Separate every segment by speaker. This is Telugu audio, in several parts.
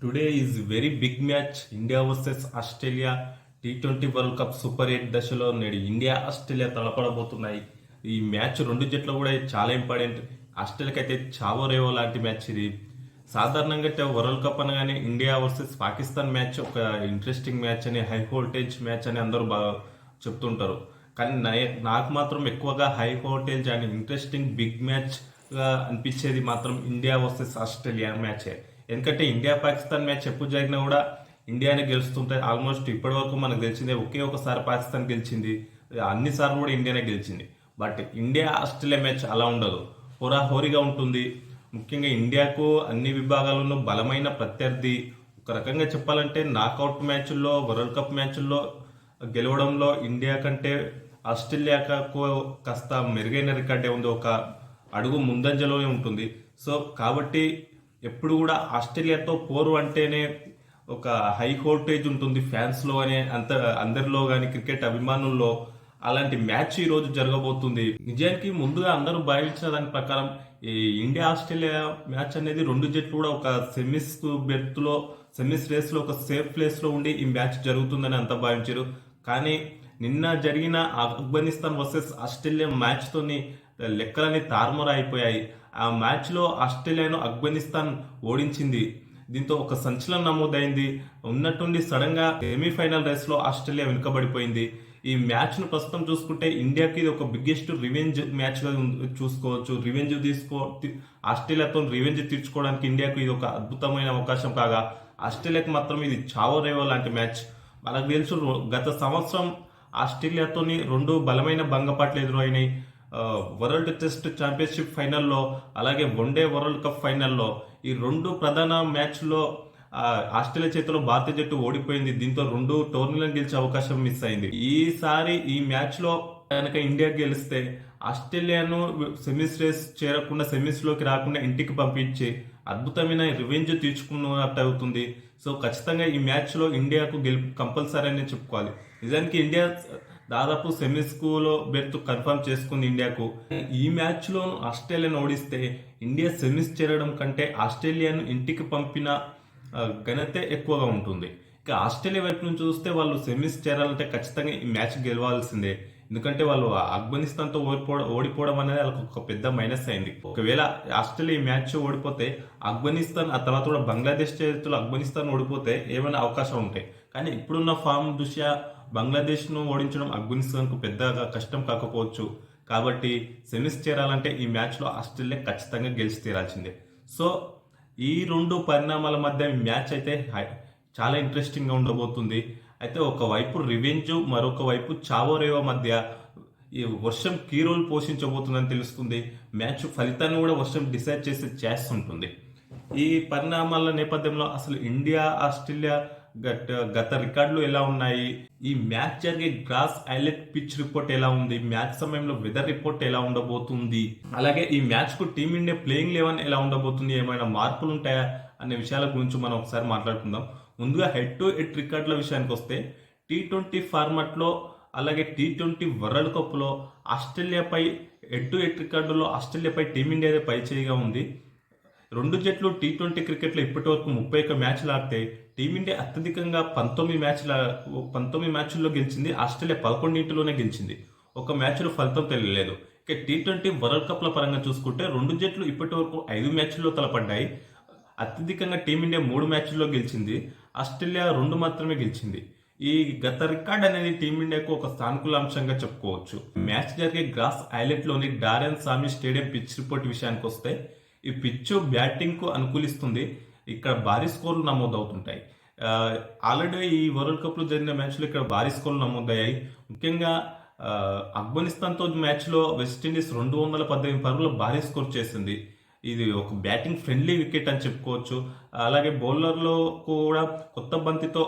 Speaker 1: Today is very big match India versus Australia T twenty world cup super eight దశలో నేడు ఇండియా ఆస్ట్రేలియా తలపడబోతున్నాయి. ఈ మ్యాచ్ రెండు జట్లు కూడా చాలా ఇంపార్టెంట్. ఆస్ట్రేలియాకి అయితే చావో రేవో లాంటి మ్యాచ్ ఇది. సాధారణంగా అయితే వరల్డ్ కప్ అనగానే ఇండియా వర్సెస్ పాకిస్తాన్ మ్యాచ్ ఒక ఇంట్రెస్టింగ్ మ్యాచ్ అని హై వోల్టేజ్ మ్యాచ్ అని అందరూ బాగా చెప్తుంటారు. కానీ నాకు మాత్రం ఎక్కువగా high voltage and interesting big మ్యాచ్గా అనిపించేది మాత్రం ఇండియా వర్సెస్ ఆస్ట్రేలియా మ్యాచే. ఎందుకంటే ఇండియా పాకిస్తాన్ మ్యాచ్ ఎప్పుడు జరిగినా కూడా ఇండియానే గెలుస్తుంటే ఆల్మోస్ట్ ఇప్పటి వరకు మనకు తెలిసిందే ఒకే ఒకసారి పాకిస్తాన్ గెలిచింది అన్ని సార్లు కూడా ఇండియానే గెలిచింది. బట్ ఇండియా ఆస్ట్రేలియా మ్యాచ్ అలా ఉండదు. హోరాహోరీగా ఉంటుంది. ముఖ్యంగా ఇండియాకు అన్ని విభాగాల్లోనూ బలమైన ప్రత్యర్థి. ఒక రకంగా చెప్పాలంటే నాకౌట్ మ్యాచ్ల్లో వరల్డ్ కప్ మ్యాచ్ల్లో గెలవడంలో ఇండియా కంటే ఆస్ట్రేలియాకు కాస్త మెరుగైన రికార్డే ఉంది. ఒక అడుగు ముందంజలోనే ఉంటుంది. సో కాబట్టి ఎప్పుడు కూడా ఆస్ట్రేలియాతో పోరు అంటేనే ఒక హై హోల్టేజ్ ఉంటుంది ఫ్యాన్స్లో అనే అంత అందరిలో కానీ క్రికెట్ అభిమానుల్లో అలాంటి మ్యాచ్ ఈ రోజు జరగబోతుంది. నిజానికి ముందుగా అందరూ భావించిన దాని ప్రకారం ఈ ఇండియా ఆస్ట్రేలియా మ్యాచ్ అనేది రెండు జట్లు కూడా ఒక సెమీస్ బెర్త్లో సెమీస్ రేస్లో ఒక సేఫ్ ప్లేస్లో ఉండి ఈ మ్యాచ్ జరుగుతుందని అంతా భావించారు. కానీ నిన్న జరిగిన ఆఫ్ఘనిస్తాన్ వర్సెస్ ఆస్ట్రేలియా మ్యాచ్తోని లెక్కలన్నీ తారుమారు అయిపోయాయి ఆ మ్యాచ్లో ఆస్ట్రేలియాను ఆఫ్ఘనిస్తాన్ ఓడించింది. దీంతో ఒక సంచలనం నమోదైంది. ఉన్నట్టుండి సడన్గా సెమీఫైనల్ రేస్లో ఆస్ట్రేలియా వెనుకబడిపోయింది. ఈ మ్యాచ్ను ప్రస్తుతం చూసుకుంటే ఇండియాకి ఇది ఒక బిగ్గెస్ట్ రివెంజ్ మ్యాచ్గా చూసుకోవచ్చు. రివెంజ్ తీసుకో ఆస్ట్రేలియాతో రివెంజ్ తీర్చుకోవడానికి ఇండియాకు ఇది ఒక అద్భుతమైన అవకాశం కాగా ఆస్ట్రేలియాకి మాత్రం ఇది చావో రేవో లాంటి మ్యాచ్. మనకు తెలుసు రో- గత సంవత్సరం ఆస్ట్రేలియాతోని రెండు బలమైన భంగపాట్లు ఎదురైనాయి. వరల్డ్ టెస్ట్ ఛాంపియన్షిప్ ఫైనల్లో అలాగే వన్డే వరల్డ్ కప్ ఫైనల్లో ఈ రెండు ప్రధాన మ్యాచ్లో ఆస్ట్రేలియా చేతిలో భారత జట్టు ఓడిపోయింది. దీంతో రెండు టోర్నీలను గెలిచే అవకాశం మిస్ అయింది. ఈసారి ఈ మ్యాచ్లో కనుక ఇండియా గెలిస్తే ఆస్ట్రేలియాను సెమీస్ రేస్ చేరకుండా సెమీస్లోకి రాకుండా ఇంటికి పంపించి అద్భుతమైన రివెంజ్ తీర్చుకున్నట్టు అవుతుంది. సో ఖచ్చితంగా ఈ మ్యాచ్లో ఇండియాకు గెలుపు కంపల్సరీ అని చెప్పుకోవాలి. నిజానికి ఇండియా దాదాపు సెమీస్ బెర్త్ కన్ఫర్మ్ చేసుకుంది ఇండియాకు. ఈ మ్యాచ్లో ఆస్ట్రేలియాను ఓడిస్తే ఇండియా సెమీస్ చేరడం కంటే ఆస్ట్రేలియాను ఇంటికి పంపిన ఘనత ఘనతే ఎక్కువగా ఉంటుంది. ఇక ఆస్ట్రేలియా వైపు నుంచి చూస్తే వాళ్ళు సెమీస్ చేరాలంటే ఖచ్చితంగా ఈ మ్యాచ్ గెలవాల్సిందే. ఎందుకంటే వాళ్ళు ఆఫ్ఘనిస్తాన్తో ఓడిపోవడం ఓడిపోవడం అనేది వాళ్ళకి ఒక పెద్ద మైనస్ అయింది. ఒకవేళ ఆస్ట్రేలియా ఈ మ్యాచ్ ఓడిపోతే ఆఫ్ఘనిస్తాన్ ఆ తర్వాత కూడా బంగ్లాదేశ్ చరిత్రలో ఆఫ్ఘనిస్తాన్ ఓడిపోతే ఏమైనా అవకాశం ఉంటాయి. కానీ ఇప్పుడున్న ఫామ్ దృష్ట్యా బంగ్లాదేశ్ను ఓడించడం ఆఫ్ఘనిస్తాన్కు పెద్దగా కష్టం కాకపోవచ్చు. కాబట్టి సెమీస్ చేరాలంటే ఈ మ్యాచ్లో ఆస్ట్రేలియా ఖచ్చితంగా గెలిచి తీరాల్సిందే. సో ఈ రెండు పరిణామాల మధ్య మ్యాచ్ అయితే హై- చాలా ఇంట్రెస్టింగ్గా ఉండబోతుంది. అయితే ఒకవైపు రివెంజ్ మరొక వైపు చావోరేవో మధ్య ఈ వర్షం కీ రోల్ పోషించబోతుందని తెలుస్తుంది. మ్యాచ్ ఫలితాన్ని కూడా వర్షం డిసైడ్ చేసే ఛాన్స్ ఉంటుంది. ఈ పరిణామాల నేపథ్యంలో అసలు ఇండియా ఆస్ట్రేలియా గత గత రికార్డులు ఎలా ఉన్నాయి? ఈ మ్యాచ్ జరిగే గ్రాస్ ఐలెట్ పిచ్ రిపోర్ట్ ఎలా ఉంది? మ్యాచ్ సమయంలో వెదర్ రిపోర్ట్ ఎలా ఉండబోతుంది? అలాగే ఈ మ్యాచ్కు టీమిండియా ప్లేయింగ్ లెవెన్ ఎలా ఉండబోతుంది? ఏమైనా మార్పులు ఉంటాయా? అనే విషయాల గురించి మనం ఒకసారి మాట్లాడుకుందాం. ముందుగా హెడ్ టు హెడ్ రికార్డుల విషయానికి వస్తే టీ ట్వంటీ ఫార్మాట్లో అలాగే టీ ట్వంటీ వరల్డ్ కప్లో ఆస్ట్రేలియాపై హెడ్ టు హెడ్ రికార్డులో ఆస్ట్రేలియాపై టీమిండియాదే పైచేయిగా ఉంది. రెండు జట్లు టీ ట్వంటీ క్రికెట్లో ఇప్పటి వరకు ముప్పై ఒక్క మ్యాచ్లు ఆడితే టీమిండియా అత్యధికంగా పంతొమ్మిది మ్యాచ్ల పంతొమ్మిది మ్యాచ్ల్లో గెలిచింది. ఆస్ట్రేలియా పదకొండింటిలోనే గెలిచింది. ఒక మ్యాచ్లో ఫలితం తెలియలేదు. ఇక టీ ట్వంటీ వరల్డ్ కప్ల పరంగా చూసుకుంటే రెండు జట్లు ఇప్పటి వరకు ఐదు మ్యాచ్ల్లో తలపడ్డాయి. అత్యధికంగా టీమిండియా మూడు మ్యాచ్ల్లో గెలిచింది. ఆస్ట్రేలియా రెండు మాత్రమే గెలిచింది. ఈ గత రికార్డ్ అనేది టీమిండియాకు ఒక సానుకూల అంశంగా చెప్పుకోవచ్చు. మ్యాచ్ జరిగే gross ఐలెట్లోని Daren Sammy stadium pitch report విషయానికి వస్తే ఈ పిచ్ బ్యాటింగ్కు అనుకూలిస్తుంది. ఇక్కడ భారీ స్కోర్లు నమోదవుతుంటాయి. ఆల్రెడీ ఈ వరల్డ్ కప్లో జరిగిన మ్యాచ్లో ఇక్కడ భారీ స్కోర్లు నమోదయ్యాయి. ముఖ్యంగా ఆఫ్ఘనిస్తాన్తో మ్యాచ్లో వెస్టిండీస్ రెండు వందల పద్దెనిమిది పరుగులు భారీ స్కోర్ చేసింది. ఇది ఒక బ్యాటింగ్ ఫ్రెండ్లీ వికెట్ అని చెప్పుకోవచ్చు. అలాగే బౌలర్లో కూడా కొత్త బంతితో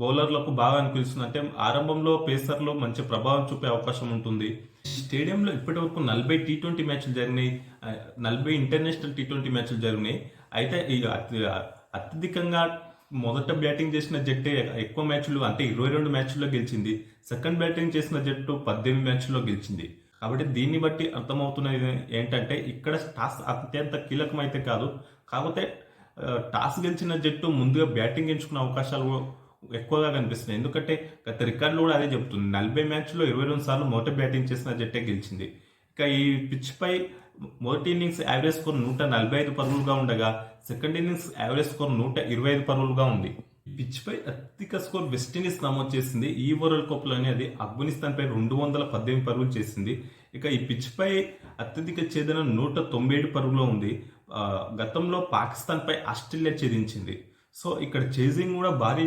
Speaker 1: బౌలర్లకు బాగా అనిపిస్తుంది. అంటే ఆరంభంలో పేసర్లో మంచి ప్రభావం చూపే అవకాశం ఉంటుంది. స్టేడియంలో ఇప్పటి వరకు నలభై టీ ట్వంటీ మ్యాచ్లు జరిగినాయి. నలభై ఇంటర్నేషనల్ టీ ట్వంటీ మ్యాచ్లు జరిగినాయి. అయితే ఈ అత్యధికంగా మొదట బ్యాటింగ్ చేసిన జట్టే ఎక్కువ మ్యాచ్లు అంటే ఇరవై రెండు మ్యాచ్ల్లో గెలిచింది. సెకండ్ బ్యాటింగ్ చేసిన జట్టు పద్దెనిమిది మ్యాచ్ల్లో గెలిచింది. కాబట్టి దీన్ని బట్టి అర్థమవుతున్నది ఏంటంటే ఇక్కడ టాస్ అత్యంత కీలకమైతే కాదు. కాకపోతే టాస్ గెలిచిన జట్టు ముందుగా బ్యాటింగ్ ఎంచుకునే అవకాశాలు ఎక్కువగా కనిపిస్తున్నాయి. ఎందుకంటే గత రికార్డులు కూడా అదే చెప్తుంది. నలభై మ్యాచ్లో ఇరవై రెండు సార్లు మొదట బ్యాటింగ్ చేసిన జట్టే గెలిచింది. ఇక ఈ పిచ్ పై మొదటి ఇన్నింగ్స్ యావరేజ్ స్కోర్ నూట నలభై ఐదు పరుగులుగా ఉండగా సెకండ్ ఇన్నింగ్స్ యావరేజ్ స్కోర్ నూట ఇరవై ఐదు పరుగులుగా ఉంది. ఈ పిచ్ పై అత్యధిక స్కోర్ వెస్టిండీస్ నమోదు చేసింది. ఈ వరల్డ్ కప్లో అనేది ఆఫ్ఘనిస్తాన్ పై రెండు వందల పద్దెనిమిది పరుగులు చేసింది. ఇక ఈ పిచ్ పై అత్యధిక ఛేదన నూట తొంభై ఏడు పరుగులో ఉంది. గతంలో పాకిస్తాన్ పై ఆస్ట్రేలియా ఛేదించింది. సో ఇక్కడ చేజింగ్ కూడా భారీ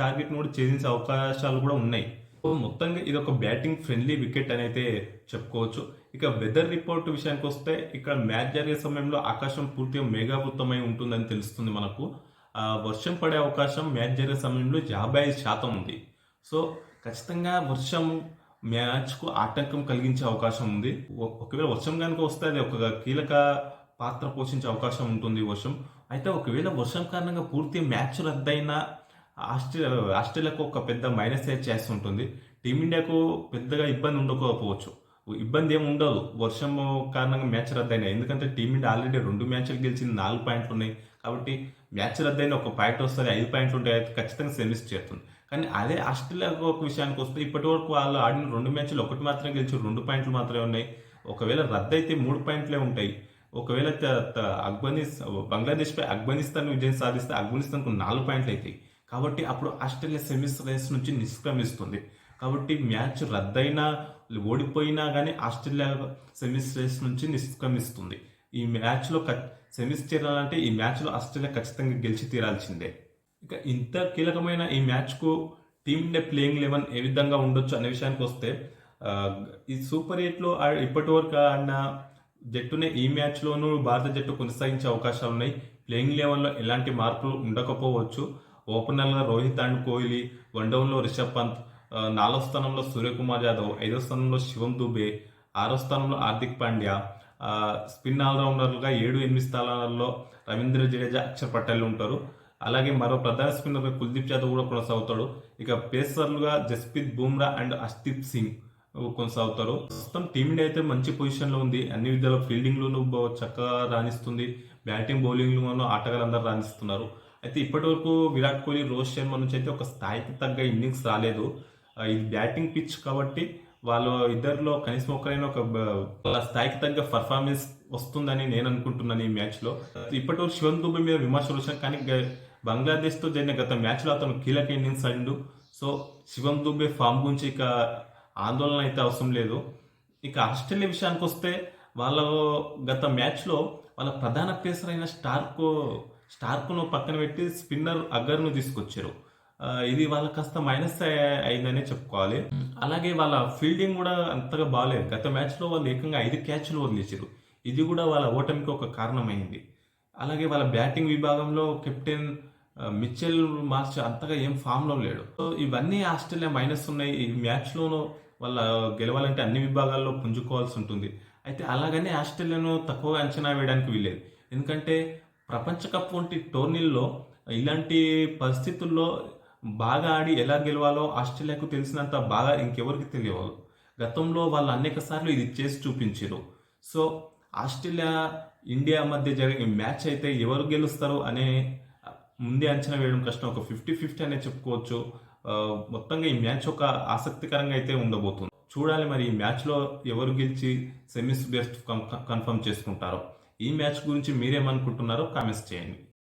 Speaker 1: టార్గెట్ కూడా చేజించే అవకాశాలు కూడా ఉన్నాయి. సో మొత్తంగా ఇది ఒక బ్యాటింగ్ ఫ్రెండ్లీ వికెట్ అని అయితే చెప్పుకోవచ్చు. ఇక వెదర్ రిపోర్ట్ విషయానికి వస్తే ఇక్కడ మ్యాచ్ జరిగే సమయంలో ఆకాశం పూర్తిగా మేఘావృతమై ఉంటుందని తెలుస్తుంది మనకు. వర్షం పడే అవకాశం మ్యాచ్ జరిగే సమయంలో యాభై ఐదు శాతం ఉంది. సో ఖచ్చితంగా వర్షం మ్యాచ్కు ఆటంకం కలిగించే అవకాశం ఉంది. ఒకవేళ వర్షం కనుక వస్తే అది ఒక కీలక పాత్ర పోషించే అవకాశం ఉంటుంది వర్షం. అయితే ఒకవేళ వర్షం కారణంగా పూర్తి మ్యాచ్ రద్దయినా ఆస్ట్రేలియా ఆస్ట్రేలియాకు ఒక పెద్ద మైనస్ చేస్తుంటుంది టీమిండియాకు పెద్దగా ఇబ్బంది ఉండకపోవచ్చు. ఇబ్బంది ఏమి ఉండదు. వర్షం కారణంగా మ్యాచ్ రద్దయినా ఎందుకంటే టీమిండియా ఆల్రెడీ రెండు మ్యాచ్లు గెలిచింది నాలుగు పాయింట్లు ఉన్నాయి. కాబట్టి మ్యాచ్ రద్దయిన ఒక పాయింట్ వస్తుంది ఐదు పాయింట్లు ఉంటాయి. అయితే ఖచ్చితంగా సెమీస్ చేరుతుంది. కానీ అదే ఆస్ట్రేలియా ఒక విషయానికి వస్తే ఇప్పటి వరకు వాళ్ళు ఆడిన రెండు మ్యాచ్లు ఒకటి మాత్రమే గెలిచి రెండు పాయింట్లు మాత్రమే ఉన్నాయి. ఒకవేళ రద్దయితే మూడు పాయింట్లే ఉంటాయి. ఒకవేళ అఫ్ఘనిస్ బంగ్లాదేశ్పై ఆఫ్ఘనిస్తాన్ విజయం సాధిస్తే ఆఫ్ఘనిస్తాన్కు నాలుగు పాయింట్లు అవుతాయి కాబట్టి అప్పుడు ఆస్ట్రేలియా సెమీస్ రేస్ నుంచి నిష్క్రమిస్తుంది. కాబట్టి మ్యాచ్ రద్దయినా ఓడిపోయినా కానీ ఆస్ట్రేలియా సెమీస్ రేస్ నుంచి నిష్క్రమిస్తుంది. ఈ మ్యాచ్లో సెమీస్ చేరాలంటే ఈ మ్యాచ్లో ఆస్ట్రేలియా ఖచ్చితంగా గెలిచి తీరాల్సిందే. ఇక ఇంత కీలకమైన ఈ మ్యాచ్కు టీమ్ ప్లేయింగ్ లెవెన్ ఏ విధంగా ఉండొచ్చు అనే విషయానికి వస్తే ఈ సూపర్ ఎయిట్లో ఇప్పటి వరకు ఆడిన జట్టునే ఈ మ్యాచ్లోనూ భారత జట్టు కొనసాగించే అవకాశాలు ఉన్నాయి. ప్లేయింగ్ లెవెల్లో ఎలాంటి మార్పులు ఉండకపోవచ్చు. ఓపెనర్గా రోహిత్ అండ్ కోహ్లీ వన్ డౌన్లో రిషబ్ పంత్ నాలుగో స్థానంలో సూర్యకుమార్ యాదవ్ ఐదో స్థానంలో శివం దుబే ఆరో స్థానంలో హార్దిక్ పాండ్యా స్పిన్ ఆల్రౌండర్లుగా ఏడు ఎనిమిది స్థానాలలో రవీంద్ర జడేజా అక్షర్ పటేల్ ఉంటారు. అలాగే మరో ప్రధాన స్పిన్నర్గా కుల్దీప్ యాదవ్ కూడా కొనసాగుతాడు. ఇక పేసర్లుగా జస్ప్రీత్ బుమ్రా అండ్ అర్షదీప్ సింగ్ కొనసాగుతారు. ప్రస్తుతం టీమిండియా అయితే మంచి పొజిషన్లో ఉంది. అన్ని విధాల ఫీల్డింగ్ లోనూ చక్కగా రాణిస్తుంది. బ్యాటింగ్ బౌలింగ్లోనూ ఆటగాళ్ళందరూ రాణిస్తున్నారు. అయితే ఇప్పటి వరకు విరాట్ కోహ్లీ రోహిత్ శర్మ నుంచి అయితే ఒక స్థాయికి తగ్గ ఇన్నింగ్స్ రాలేదు. ఇది బ్యాటింగ్ పిచ్ కాబట్టి వాళ్ళ ఇద్దరిలో కనీసం ఒకరైనా ఒక వాళ్ళ స్థాయికి తగ్గ పర్ఫార్మెన్స్ వస్తుందని నేను అనుకుంటున్నాను ఈ మ్యాచ్లో. ఇప్పటి వరకు శివన్ దుబే మీద విమర్శలు వచ్చాను కానీ బంగ్లాదేశ్తో జరిగిన గత మ్యాచ్లో అతను కీలక ఇన్నింగ్స్ ఆడిండు. సో శివం దుబే ఫామ్ గురించి ఇక ఆందోళన అయితే అవసరం లేదు. ఇక ఆస్ట్రేలియా విషయానికి వస్తే వాళ్ళ గత మ్యాచ్లో వాళ్ళ ప్రధాన పేసర్ అయిన స్టార్కు స్టార్కును పక్కన పెట్టి స్పిన్నర్ అగర్ను తీసుకొచ్చారు. ఇది వాళ్ళ కాస్త మైనస్ అయిందనే చెప్పుకోవాలి. అలాగే వాళ్ళ ఫీల్డింగ్ కూడా అంతగా బాగాలేదు. గత మ్యాచ్లో వాళ్ళు ఏకంగా ఐదు క్యాచ్లు వదిలేసారు ఇది కూడా వాళ్ళ ఓటమికి ఒక కారణమైంది. అలాగే వాళ్ళ బ్యాటింగ్ విభాగంలో కెప్టెన్ మిచ్చెల్ మిచెల్ మార్చ్ అంతగా ఏం ఫామ్లో లేడు. సో ఇవన్నీ ఆస్ట్రేలియా మైనస్ ఉన్నాయి. ఈ మ్యాచ్లోనూ వాళ్ళ గెలవాలంటే అన్ని విభాగాల్లో పుంజుకోవాల్సి ఉంటుంది. అయితే అలాగనే ఆస్ట్రేలియాను తక్కువ అంచనా వేయడానికి వీల్లేదు. ఎందుకంటే ప్రపంచ కప్ వంటి టోర్నీల్లో ఇలాంటి పరిస్థితుల్లో బాగా ఆడి ఎలా గెలవాలో ఆస్ట్రేలియాకు తెలిసినంత బాగా ఇంకెవరికి తెలియదు గతంలో వాళ్ళు అనేక సార్లు ఇది చేసి చూపించారు. సో ఆస్ట్రేలియా ఇండియా మధ్య జరిగే మ్యాచ్ అయితే ఎవరు గెలుస్తారు అనే ముందే అంచనా వేయడం కష్టం. ఒక ఫిఫ్టీ ఫిఫ్టీ అనే చెప్పుకోవచ్చు. మొత్తంగా ఈ మ్యాచ్ ఒక ఆసక్తికరంగా అయితే ఉండబోతుంది. చూడాలి మరి ఈ మ్యాచ్లో ఎవరు గెలిచి సెమీస్ బెస్ట్ కన్ఫర్మ్ చేసుకుంటారో. ఈ మ్యాచ్ గురించి మీరేమనుకుంటున్నారో కామెంట్స్ చేయండి.